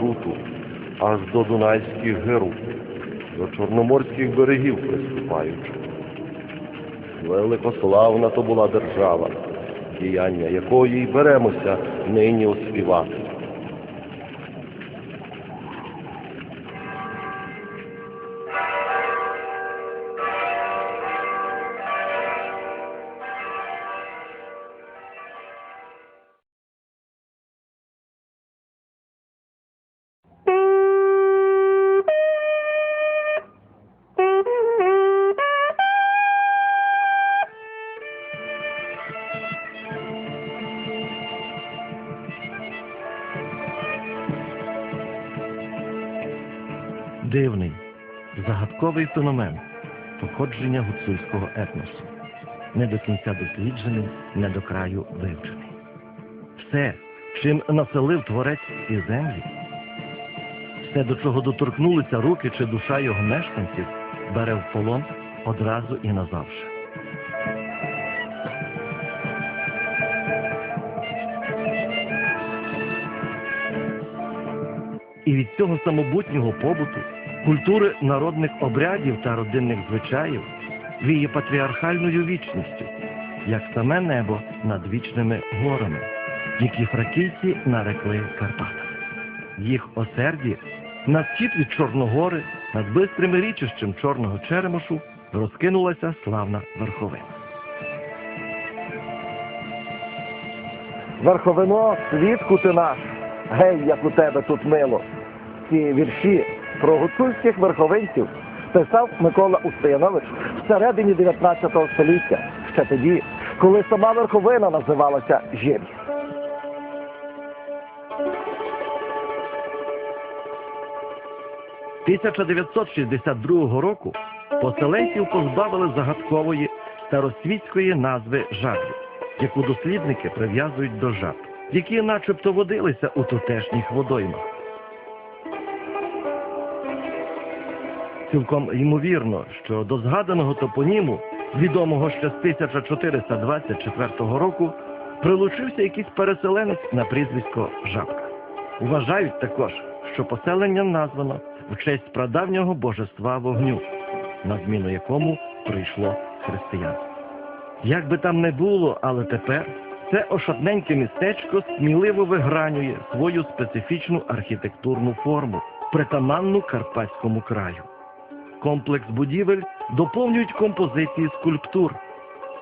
пруту, аж до Дунайських гиру, до Чорноморських берегів приступаючи. Великославна то була держава, діяння якої й беремося нині оспівати. Дивний, загадковий феномен походження гуцульського етносу, не до кінця досліджений, не до краю вивчений. Все, чим населив творець ці землі, все, до чого доторкнулися руки чи душа його мешканців, бере в полон одразу і назавше. І від цього самобутнього побуту, культури народних обрядів та родинних звичаїв віє патріархальною вічністю, як саме небо над вічними горами, які фракійці нарекли Карпатами. Їх осерді на схід від Чорногори, над бистрим річищем Чорного Черемошу розкинулася славна верховина. Верховино, свідку ти наш, гей, як у тебе тут мило. Ці вірші про гуцульських верховинців писав Микола Устинович в середині 19 століття, ще тоді, коли сама верховина називалася Жир'я. – 1962 року поселенців позбавили загадкової старосвітської назви жаблі, яку дослідники прив'язують до жаб, які начебто водилися у тутешніх водоймах. Цілком ймовірно, що до згаданого топоніму, відомого ще з 1424 року, прилучився якийсь переселенець на прізвисько Жабка. Вважають також, що поселення названо в честь прадавнього божества вогню, на зміну якому прийшло християнство. Як би там не було, але тепер це ошатненьке містечко сміливо вигранює свою специфічну архітектурну форму, притаманну Карпатському краю. Комплекс будівель доповнюють композиції скульптур,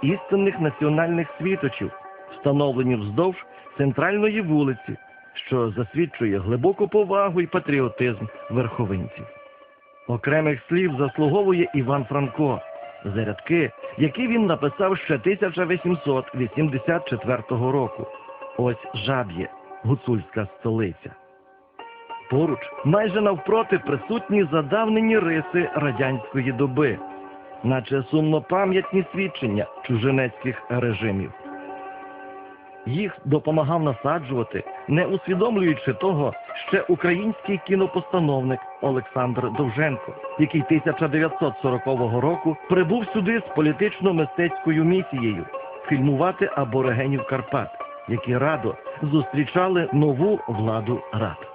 істинних національних світочів, встановлені вздовж центральної вулиці, що засвідчує глибоку повагу і патріотизм верховинців. Окремих слів заслуговує Іван Франко, зарядки, які він написав ще 1884 року. Ось жаб'є, гуцульська столиця. Поруч, майже навпроти, присутні задавнені риси радянської доби, наче сумнопам'ятні свідчення чужинецьких режимів. Їх допомагав насаджувати, не усвідомлюючи того, ще український кінопостановник Олександр Довженко, який 1940 року прибув сюди з політично-мистецькою місією фільмувати аборигенів Карпат, які радо зустрічали нову владу рад.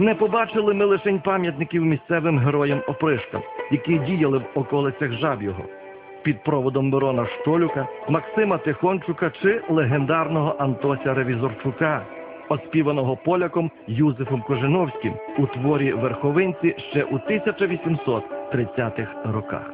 Не побачили ми лишень пам'ятників місцевим героям опришкам, які діяли в околицях Жаб'ього, під проводом Мирона Штолюка, Максима Тихончука чи легендарного Антося Ревізорчука, оспіваного поляком Юзефом Кожиновським у творі Верховинці ще у 1830-х роках.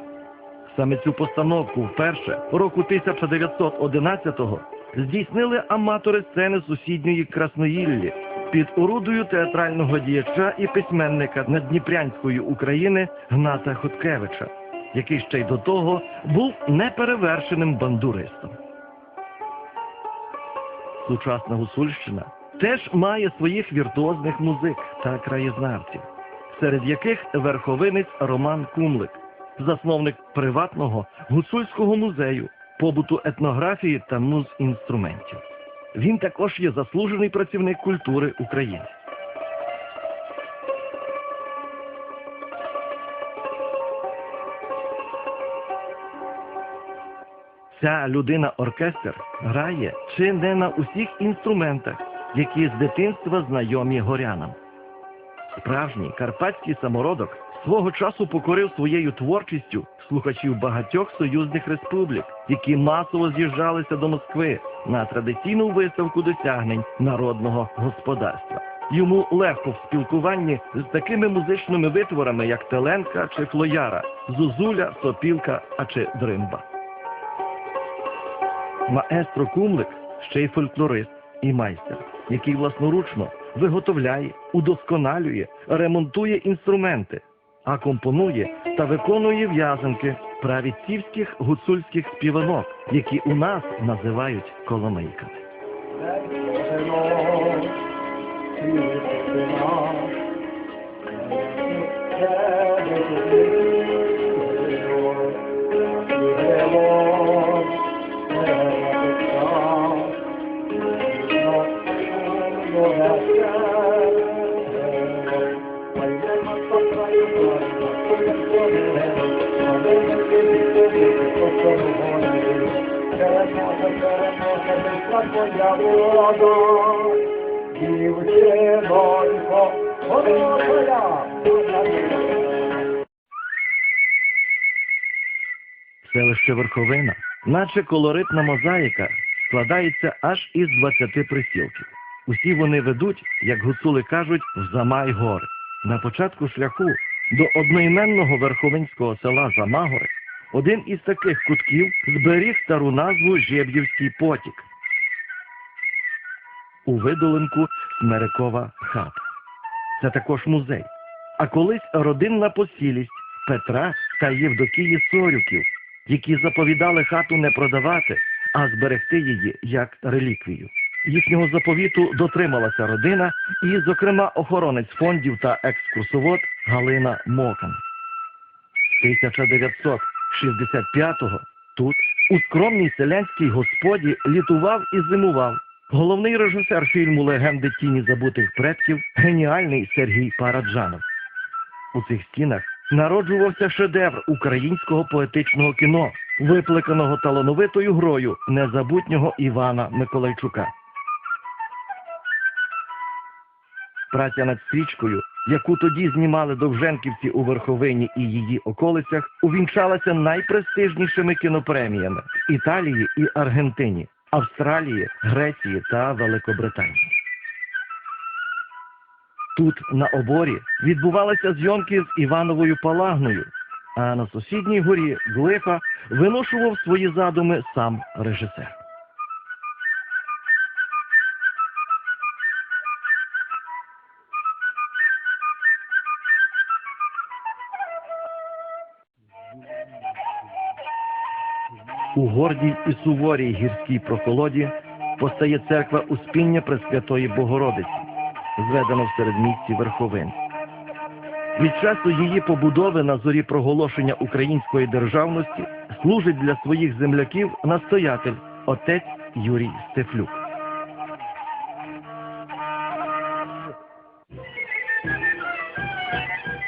Саме цю постановку вперше року 1911-го здійснили аматори сцени сусідньої Красноїллі під орудою театрального діяча і письменника Надніпрянської України Гната Хоткевича, який ще й до того був неперевершеним бандуристом. Сучасна Гусульщина теж має своїх віртуозних музик та краєзнавців, серед яких верховинець Роман Кумлик, засновник приватного гуцульського музею, побуту етнографії та муз-інструментів. Він також є заслужений працівник культури України. Ця людина-оркестр грає чи не на усіх інструментах, які з дитинства знайомі горянам. Справжній карпатський самородок свого часу покорив своєю творчістю слухачів багатьох союзних республік, які масово з'їжджалися до Москви на традиційну виставку досягнень народного господарства. Йому легко в спілкуванні з такими музичними витворами, як Теленка чи Флояра, Зузуля, Сопілка а чи Дримба. Маестро Кумлик ще й фольклорист і майстер, який власноручно виготовляє, удосконалює, ремонтує інструменти, а компонує та виконує в'язанки правітцівських гуцульських співанок, які у нас називають коломийками. Дівчинонько, хорошая, Селище Верховина, наче колоритна мозаїка, складається аж із 20 присілків. Усі вони ведуть, як гуцули кажуть, в Замай гори. На початку шляху до одноіменного верховинського села Замагори один із таких кутків зберіг стару назву Жеб'ївський потік. У видолинку Смерекова хата. Це також музей. А колись родинна посілість Петра та Євдокії Сорюків, які заповідали хату не продавати, а зберегти її як реліквію. Їхнього заповіту дотрималася родина і, зокрема, охоронець фондів та екскурсовод Галина Мокан. 1965-го тут, у скромній селянській господі, літував і зимував головний режисер фільму Легенди тіні забутих предків геніальний Сергій Параджанов. У цих стінах народжувався шедевр українського поетичного кіно, викликаного талановитою грою незабутнього Івана Миколайчука. Праця над стрічкою, яку тоді знімали довженківці у Верховині і її околицях, увінчалася найпрестижнішими кінопреміями в Італії і Аргентині, Австралії, Греції та Великобританії. Тут, на оборі, відбувалися зйомки з Івановою Палагною, а на сусідній горі Глифа виношував свої задуми сам режисер. У гордій і суворій гірській прохолоді постає церква Успіння Пресвятої Богородиці, зведена в середмісті Верховин. Від часу її побудови на зорі проголошення української державності служить для своїх земляків настоятель отець Юрій Стефлюк.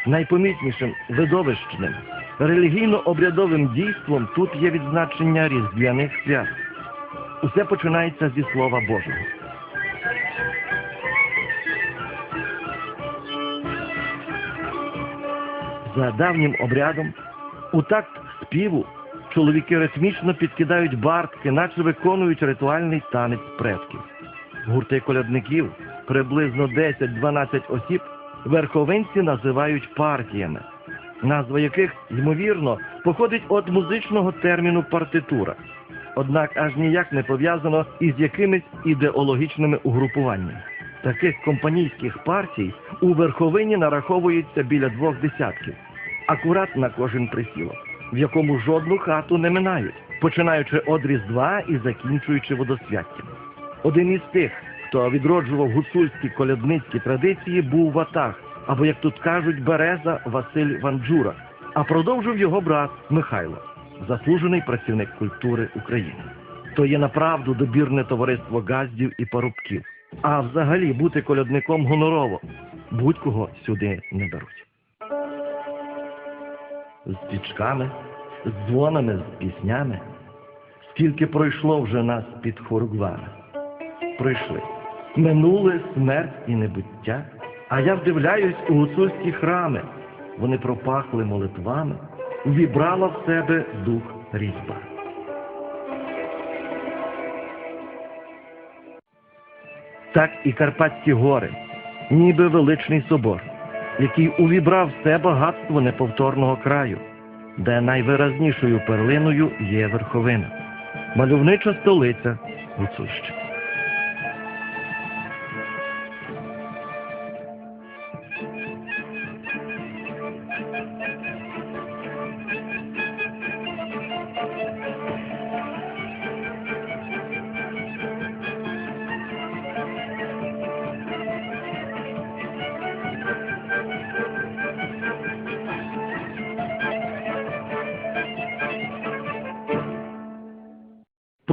Найпомітнішим видовищним релігійно-обрядовим дійством тут є відзначення різдвяних свят. Усе починається зі Слова Божого. За давнім обрядом, у такт співу, чоловіки ритмічно підкидають бартки, наче виконують ритуальний танець предків. Гурти колядників, приблизно 10-12 осіб, верховинці називають партіями, назва яких, ймовірно, походить від музичного терміну партитура, однак аж ніяк не пов'язано із якимись ідеологічними угрупуваннями. Таких компанійських партій у верховині нараховується біля двох десятків, акурат на кожен присілок, в якому жодну хату не минають, починаючи від Різдва і закінчуючи водосвяттям. Один із тих, хто відроджував гуцульські колядницькі традиції, був Ватаг, або, як тут кажуть, Береза Василь Ванджура, а продовжив його брат Михайло, заслужений працівник культури України. То є направду добірне товариство газдів і парубків. А взагалі бути колядником гонорово. Будь-кого сюди не беруть. З пічками, з дзвонами, з піснями, Скільки пройшло вже нас під Хургвара. Прийшли. Минули смерть і небуття, а я вдивляюсь у гуцульські храми. Вони пропахли молитвами, увібрала в себе дух різьба. Так і Карпатські гори, ніби величний собор, який увібрав в себе багатство неповторного краю, де найвиразнішою перлиною є верховина, мальовнича столиця Гуцульщини.